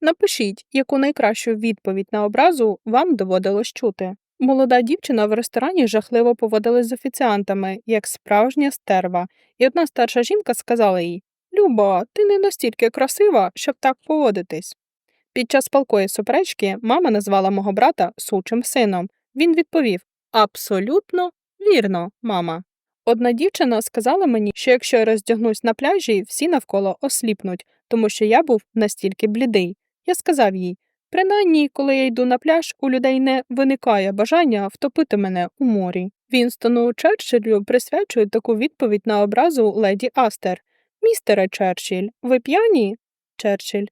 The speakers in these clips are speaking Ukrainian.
Напишіть, яку найкращу відповідь на образу вам доводилось чути. Молода дівчина в ресторані жахливо поводилась з офіціантами, як справжня стерва, і одна старша жінка сказала їй Люба, ти не настільки красива, щоб так поводитись. Під час палкої суперечки мама назвала мого брата сучим сином. Він відповів Абсолютно вірно, мама. Одна дівчина сказала мені, що якщо я роздягнусь на пляжі, всі навколо осліпнуть, тому що я був настільки блідий. Я сказав їй принаймні, коли я йду на пляж, у людей не виникає бажання втопити мене у морі. Вінстону Черчиллю присвячують таку відповідь на образу леді Астер. Містере Черчилль, ви п'яні? Черчилль.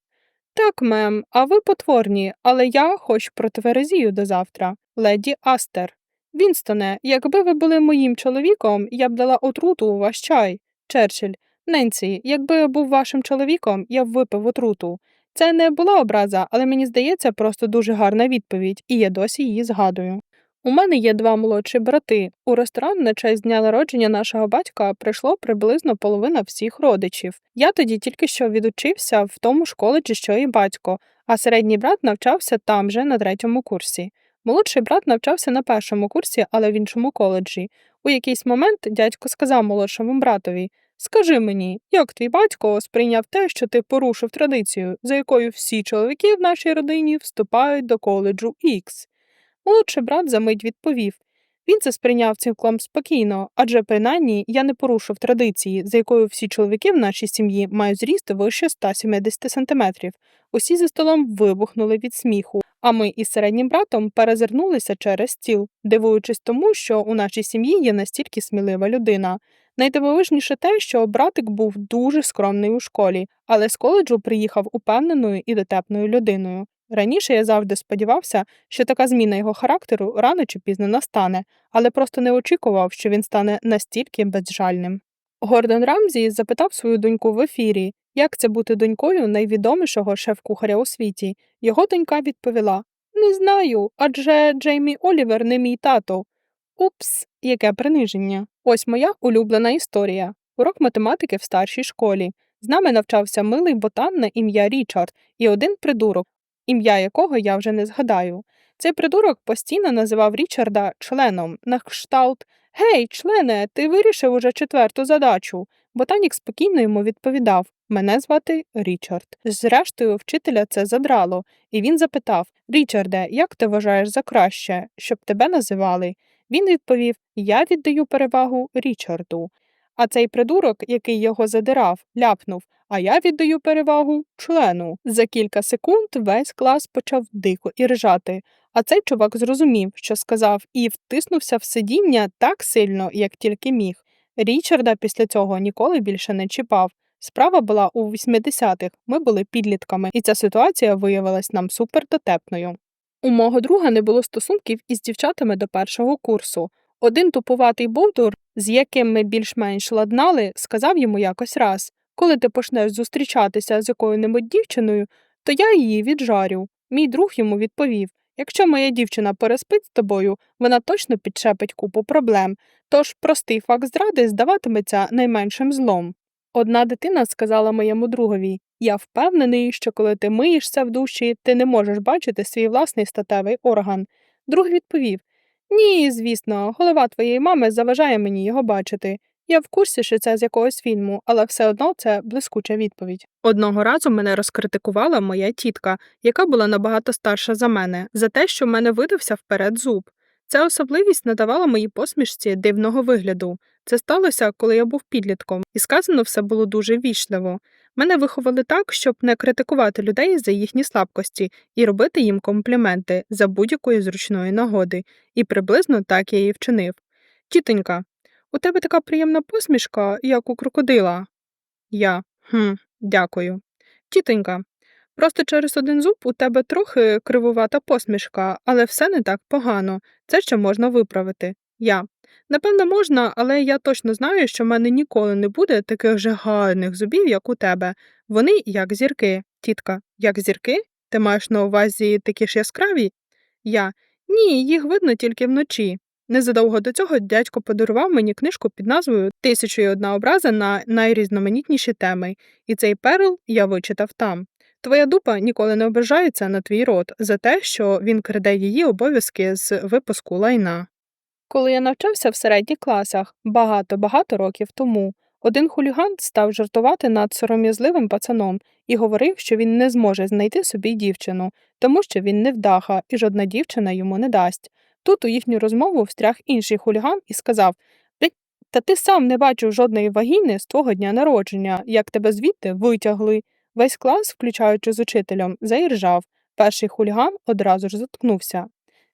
Так, мем, а ви потворні, але я хоч протверезію до завтра. Леді Астер. Вінстоне, якби ви були моїм чоловіком, я б дала отруту у ваш чай. Черчилль. Ненсі, якби я був вашим чоловіком, я б випив отруту. Це не була образа, але мені здається, просто дуже гарна відповідь, і я досі її згадую. У мене є два молодші брати. У ресторан на честь дня народження нашого батька прийшло приблизно половина всіх родичів. Я тоді тільки що відучився в тому ж коледжі, що і батько, а середній брат навчався там же на третьому курсі. Молодший брат навчався на першому курсі, але в іншому коледжі. У якийсь момент дядько сказав молодшому братові Скажи мені, як твій батько сприйняв те, що ти порушив традицію, за якою всі чоловіки в нашій родині вступають до коледжу Ікс? Молодший брат за мить відповів він це сприйняв цілком спокійно, адже принаймні я не порушив традиції, за якою всі чоловіки в нашій сім'ї мають зріст вище 170 сантиметрів. Усі за столом вибухнули від сміху, а ми із середнім братом перезирнулися через стіл, дивуючись тому, що у нашій сім'ї є настільки смілива людина. Найдивовижніше те, що братик був дуже скромний у школі, але з коледжу приїхав упевненою і дотепною людиною. Раніше я завжди сподівався, що така зміна його характеру рано чи пізно настане, але просто не очікував, що він стане настільки безжальним. Гордон Рамзі запитав свою доньку в ефірі, як це бути донькою найвідомішого шеф-кухаря у світі. Його донька відповіла Не знаю, адже Джеймі Олівер не мій тато. Упс, яке приниження. Ось моя улюблена історія. Урок математики в старшій школі. З нами навчався милий ботан на ім'я Річард і один придурок, ім'я якого я вже не згадаю. Цей придурок постійно називав Річарда членом на кшталт Гей, члене, ти вирішив уже четверту задачу. Ботанік спокійно йому відповідав Мене звати Річард. Зрештою, вчителя це задрало, і він запитав Річарде, як ти вважаєш за краще, щоб тебе називали? Він відповів Я віддаю перевагу Річарду. А цей придурок, який його задирав, ляпнув А я віддаю перевагу члену. За кілька секунд весь клас почав дико іржати. А цей чувак зрозумів, що сказав, і втиснувся в сидіння так сильно, як тільки міг. Річарда після цього ніколи більше не чіпав. Справа була у 80-х, ми були підлітками, і ця ситуація виявилась нам супердотепною. У мого друга не було стосунків із дівчатами до першого курсу. Один тупуватий бовдур, з яким ми більш-менш ладнали, сказав йому якось раз коли ти почнеш зустрічатися з якою-небудь дівчиною, то я її віджарю. Мій друг йому відповів якщо моя дівчина переспить з тобою, вона точно підчепить купу проблем, тож простий факт зради здаватиметься найменшим злом. Одна дитина сказала моєму другові Я впевнений, що коли ти миєшся в душі, ти не можеш бачити свій власний статевий орган. Друг відповів Ні, звісно, голова твоєї мами заважає мені його бачити. Я в курсі, що це з якогось фільму, але все одно це блискуча відповідь. Одного разу мене розкритикувала моя тітка, яка була набагато старша за мене, за те, що в мене видався вперед зуб. Ця особливість надавала моїй посмішці дивного вигляду. Це сталося, коли я був підлітком, і сказано все було дуже вічливо. Мене виховали так, щоб не критикувати людей за їхні слабкості і робити їм компліменти за будь-якої зручної нагоди, і приблизно так я і вчинив. Тітонька, у тебе така приємна посмішка, як у крокодила. Я. Хм, дякую. Тітонька, просто через один зуб у тебе трохи кривувата посмішка, але все не так погано. Це ще можна виправити. Я. Напевно, можна, але я точно знаю, що в мене ніколи не буде таких же гарних зубів, як у тебе. Вони як зірки. Тітка, як зірки? Ти маєш на увазі такі ж яскраві? Я. Ні, їх видно тільки вночі. Незадовго до цього дядько подарував мені книжку під назвою Тисячу і одна образа на найрізноманітніші теми, і цей перл я вичитав там. Твоя дупа ніколи не ображається на твій рот за те, що він краде її обов'язки з випуску лайна. Коли я навчався в середніх класах багато-багато років тому, один хуліган став жартувати над сором'язливим пацаном і говорив, що він не зможе знайти собі дівчину, тому що він невдаха і жодна дівчина йому не дасть. Тут у їхню розмову встряг інший хуліган і сказав Та ти сам не бачив жодної вагіни з твого дня народження, як тебе звідти витягли. Весь клас, включаючи з учителем, заіржав. Перший хуліган одразу ж заткнувся.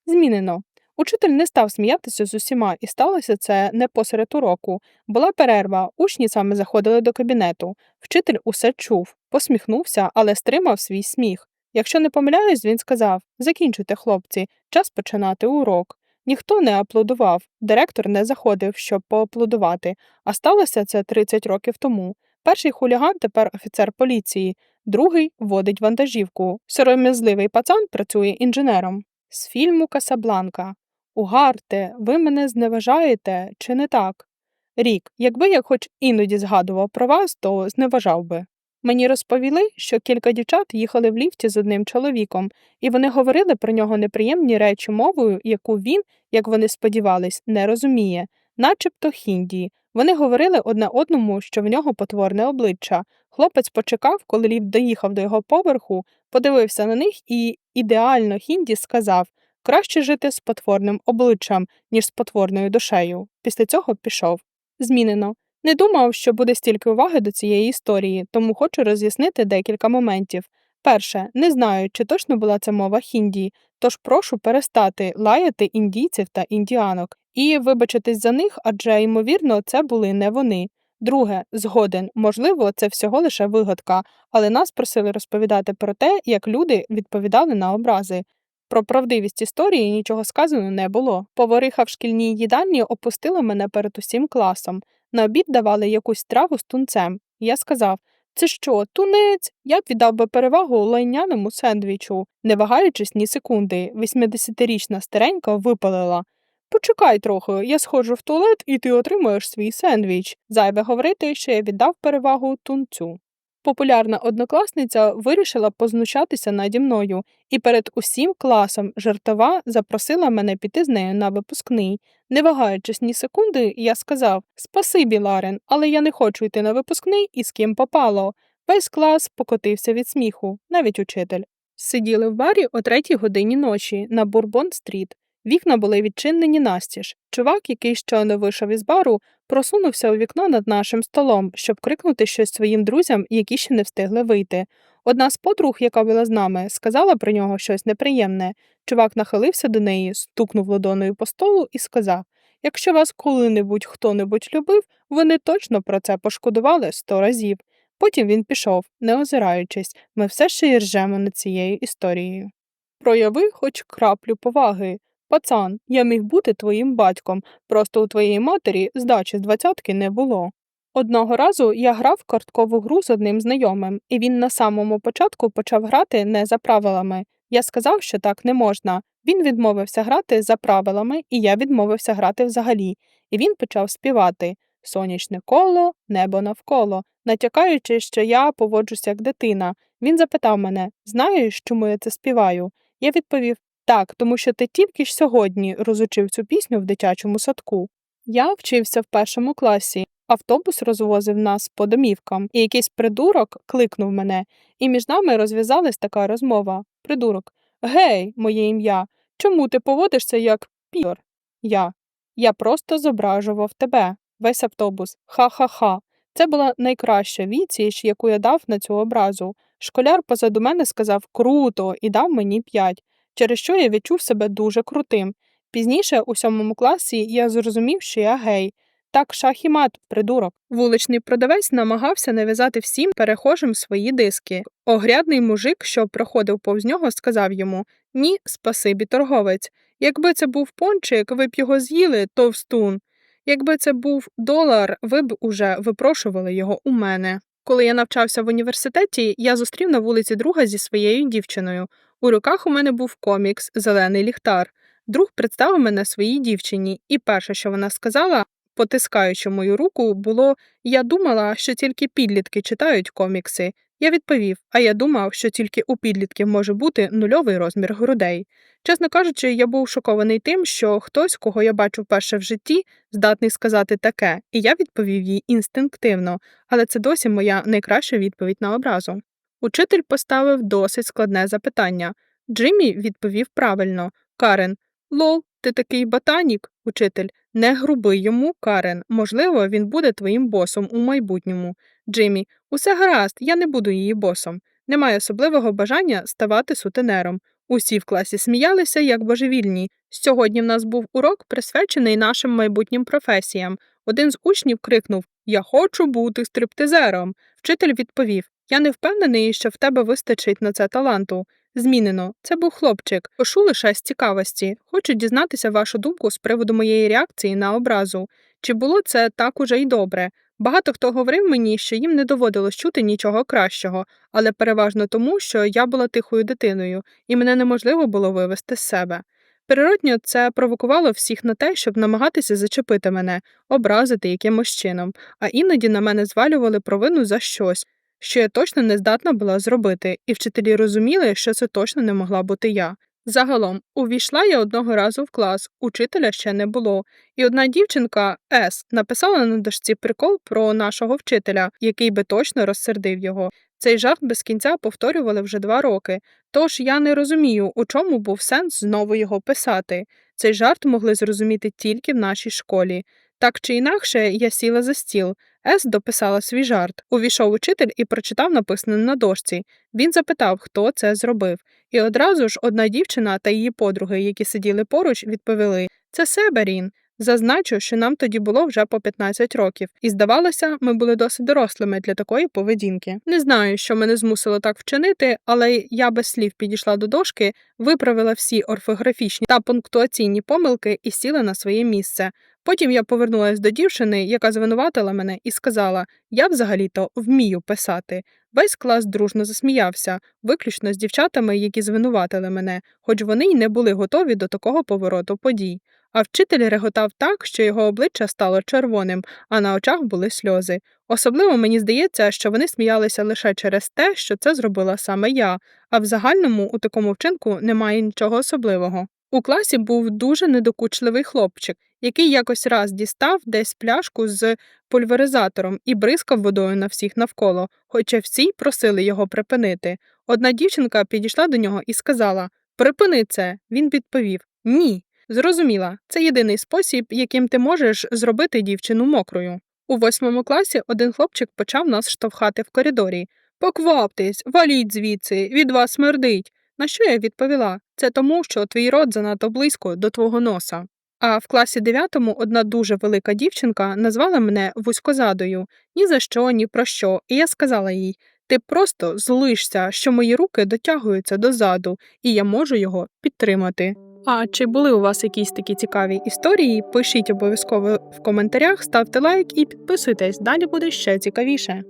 Змінено. Учитель не став сміятися з усіма, і сталося це не посеред уроку. Була перерва, учні саме заходили до кабінету. Вчитель усе чув, посміхнувся, але стримав свій сміх. Якщо не помиляюсь, він сказав Закінчуйте, хлопці, час починати урок. Ніхто не аплодував, директор не заходив, щоб поаплодувати, а сталося це 30 років тому. Перший хуліган тепер офіцер поліції, другий водить вантажівку. Сором'язливий пацан працює інженером. З фільму Касабланка. Угарте, ви мене зневажаєте, чи не так? Рік, якби я хоч іноді згадував про вас, то зневажав би. Мені розповіли, що кілька дівчат їхали в ліфті з одним чоловіком, і вони говорили про нього неприємні речі мовою, яку він, як вони сподівались, не розуміє, начебто хінді. Вони говорили одне одному, що в нього потворне обличчя. Хлопець почекав, коли ліфт доїхав до його поверху, подивився на них і ідеально хінді сказав краще жити з потворним обличчям, ніж з потворною душею. Після цього пішов. Змінено. Не думав, що буде стільки уваги до цієї історії, тому хочу роз'яснити декілька моментів. Перше, не знаю, чи точно була це мова хінді, тож прошу перестати лаяти індійців та індіанок і вибачитись за них, адже, ймовірно, це були не вони. Друге, згоден, можливо, це всього лише вигадка, але нас просили розповідати про те, як люди відповідали на образи. Про правдивість історії нічого сказано не було. Повариха в шкільній їдальні опустила мене перед усім класом. На обід давали якусь страву з тунцем. Я сказав це що, тунець? Я б віддав би перевагу лайняному сендвічу. Не вагаючись ні секунди, 80-річна старенька випалила. Почекай трохи, я сходжу в туалет, і ти отримуєш свій сендвіч. Зайве говорити, що я віддав перевагу тунцю. Популярна однокласниця вирішила познущатися наді мною і перед усім класом жартова запросила мене піти з нею на випускний. Не вагаючись ні секунди, я сказав Спасибі, Ларен, але я не хочу йти на випускний і з ким попало. Весь клас покотився від сміху, навіть учитель. Сиділи в барі о третій годині ночі на Бурбон-стріт. Вікна були відчинені настіж. Чувак, який щойно вийшов із бару, просунувся у вікно над нашим столом, щоб крикнути щось своїм друзям, які ще не встигли вийти. Одна з подруг, яка була з нами, сказала про нього щось неприємне. Чувак нахилився до неї, стукнув ладоною по столу і сказав Якщо вас коли-небудь хто-небудь любив, вони точно про це пошкодували сто разів. Потім він пішов, не озираючись, ми все ще й ржемо над цією історією. Прояви хоч краплю поваги. Пацан, я міг бути твоїм батьком, просто у твоєї матері здачі з двадцятки не було. Одного разу я грав карткову гру з одним знайомим, і він на самому початку почав грати не за правилами. Я сказав, що так не можна. Він відмовився грати за правилами, і я відмовився грати взагалі, і він почав співати сонячне коло, небо навколо, натякаючи, що я поводжуся як дитина. Він запитав мене знаєш, чому я це співаю? Я відповів так, тому що ти тільки ж сьогодні розучив цю пісню в дитячому садку. Я вчився в першому класі. Автобус розвозив нас по домівкам, і якийсь придурок кликнув мене, і між нами розв'язалась така розмова. Придурок. Гей, моє ім'я, чому ти поводишся як пір? Я. Я просто зображував тебе. Весь автобус. Ха-ха-ха. Це була найкраща відсіч, яку я дав на цю образу. Школяр позаду мене сказав круто і дав мені п'ять через що я відчув себе дуже крутим. Пізніше, у сьомому класі, я зрозумів, що я гей. Так шах і мат, придурок. Вуличний продавець намагався нав'язати всім перехожим свої диски. Огрядний мужик, що проходив повз нього, сказав йому Ні, спасибі, торговець. Якби це був пончик, ви б його з'їли, товстун. Якби це був долар, ви б уже випрошували його у мене. Коли я навчався в університеті, я зустрів на вулиці друга зі своєю дівчиною. У руках у мене був комікс Зелений ліхтар. Друг представив мене своїй дівчині, і перше, що вона сказала, потискаючи мою руку, було Я думала, що тільки підлітки читають комікси. Я відповів, а я думав, що тільки у підлітків може бути нульовий розмір грудей. Чесно кажучи, я був шокований тим, що хтось, кого я бачу вперше в житті, здатний сказати таке, і я відповів їй інстинктивно, але це досі моя найкраща відповідь на образу. Учитель поставив досить складне запитання. Джиммі відповів правильно. Карен, лол, ти такий ботанік, учитель. Не груби йому, Карен. Можливо, він буде твоїм босом у майбутньому. Джиммі, усе гаразд, я не буду її босом. Немає особливого бажання ставати сутенером. Усі в класі сміялися, як божевільні. Сьогодні в нас був урок, присвячений нашим майбутнім професіям. Один з учнів крикнув Я хочу бути стриптизером. Вчитель відповів Я не впевнений, що в тебе вистачить на це таланту. Змінено, це був хлопчик. Пишу лише з цікавості. Хочу дізнатися вашу думку з приводу моєї реакції на образу. Чи було це так уже й добре? Багато хто говорив мені, що їм не доводилось чути нічого кращого, але переважно тому, що я була тихою дитиною, і мене неможливо було вивести з себе. Природньо, це провокувало всіх на те, щоб намагатися зачепити мене, образити якимось чином, а іноді на мене звалювали провину за щось, що я точно не здатна була зробити, і вчителі розуміли, що це точно не могла бути я. Загалом, увійшла я одного разу в клас, учителя ще не було, і одна дівчинка С написала на дошці прикол про нашого вчителя, який би точно розсердив його. Цей жарт без кінця повторювали вже два роки, тож я не розумію, у чому був сенс знову його писати. Цей жарт могли зрозуміти тільки в нашій школі. Так чи інакше, я сіла за стіл. Ес дописала свій жарт. Увійшов учитель і прочитав написане на дошці. Він запитав, хто це зробив. І одразу ж одна дівчина та її подруги, які сиділи поруч, відповіли це Себерін. Зазначу, що нам тоді було вже по 15 років, і здавалося, ми були досить дорослими для такої поведінки. Не знаю, що мене змусило так вчинити, але я без слів підійшла до дошки, виправила всі орфографічні та пунктуаційні помилки і сіла на своє місце. Потім я повернулася до дівчини, яка звинуватила мене, і сказала: Я взагалі-то вмію писати. Весь клас дружно засміявся, виключно з дівчатами, які звинуватили мене, хоч вони й не були готові до такого повороту подій. А вчитель реготав так, що його обличчя стало червоним, а на очах були сльози. Особливо мені здається, що вони сміялися лише через те, що це зробила саме я, а в загальному у такому вчинку немає нічого особливого. У класі був дуже недокучливий хлопчик, який якось раз дістав десь пляшку з пульверизатором і бризкав водою на всіх навколо, хоча всі просили його припинити. Одна дівчинка підійшла до нього і сказала Припини це. Він відповів Ні. Зрозуміла, це єдиний спосіб, яким ти можеш зробити дівчину мокрою. У восьмому класі один хлопчик почав нас штовхати в коридорі. Покваптесь, валіть звідси, від вас смердить. На що я відповіла? Це тому, що твій рот занадто близько до твого носа. А в класі дев'ятому одна дуже велика дівчинка назвала мене вузькозадою ні за що, ні про що, і я сказала їй ти просто злишся, що мої руки дотягуються дозаду, і я можу його підтримати. А чи були у вас якісь такі цікаві історії? Пишіть обов'язково в коментарях, ставте лайк і підписуйтесь, далі буде ще цікавіше.